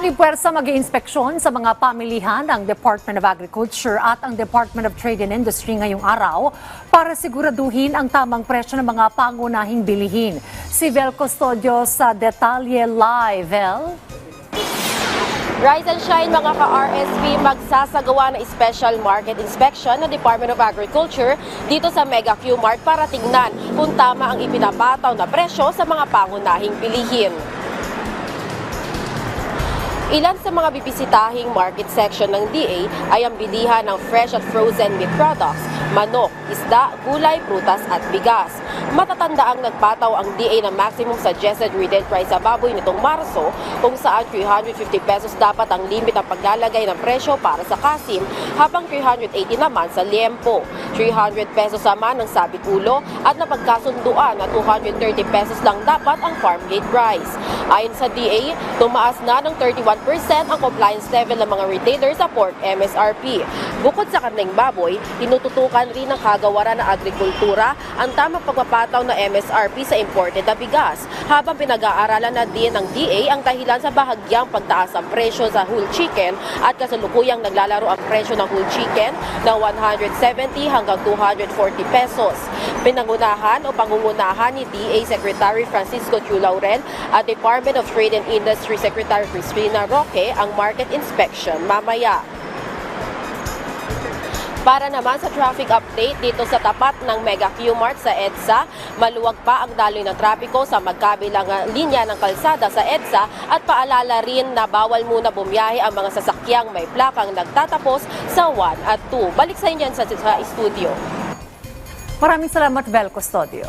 Manipuwersa mag-iinspeksyon sa mga pamilihan ng Department of Agriculture at ang Department of Trade and Industry ngayong araw para siguraduhin ang tamang presyo ng mga pangunahing bilihin. Si Vel Custodio sa Detalye Live. Vel? Rise and Shine mga ka-RSP magsasagawa ng special market inspection ng Department of Agriculture dito sa Mega Q-Mart para tingnan kung tama ang ipinapataw na presyo sa mga pangunahing bilihin. Ilan sa mga bibisitahing market section ng DA ay ang bilihan ng fresh at frozen meat products, manok, isda, gulay, prutas at bigas. Matatanda ang nagpataw ang DA ng maximum suggested retail price sa baboy nitong Marso kung saan 350 pesos dapat ang limit ang paglalagay ng presyo para sa kasim habang 380 naman sa liempo. 300 pesos naman ang sabit ulo at napagkasunduan na 230 pesos lang dapat ang farm gate price. Ayon sa DA, tumaas na ng 31% ang compliance level ng mga retailer sa pork MSRP. Bukod sa karneng baboy, tinututukan rin ng kagawaran ng agrikultura ang tamang pagpapataw ng MSRP sa imported na bigas, habang pinag-aaralan na din ng DA ang dahilan sa bahagyang pagtaas ng presyo sa whole chicken at kasalukuyang naglalaro ang presyo ng whole chicken ng 170 hanggang 240 pesos. Pinangunahan o pangungunahan ni DA Secretary Francisco Chu Laurel at Department of Trade and Industry Secretary Cristina Roque ang market inspection mamaya. Para naman sa traffic update dito sa tapat ng Mega Q-Mart sa EDSA, maluwag pa ang daloy ng trapiko sa magkabilang ah, linya ng kalsada sa EDSA at paalala rin na bawal muna bumiyahe ang mga sasakyang may plakang nagtatapos sa 1 at 2. Balik sa inyo sa, sa studio. Maraming salamat, Vel Custodio.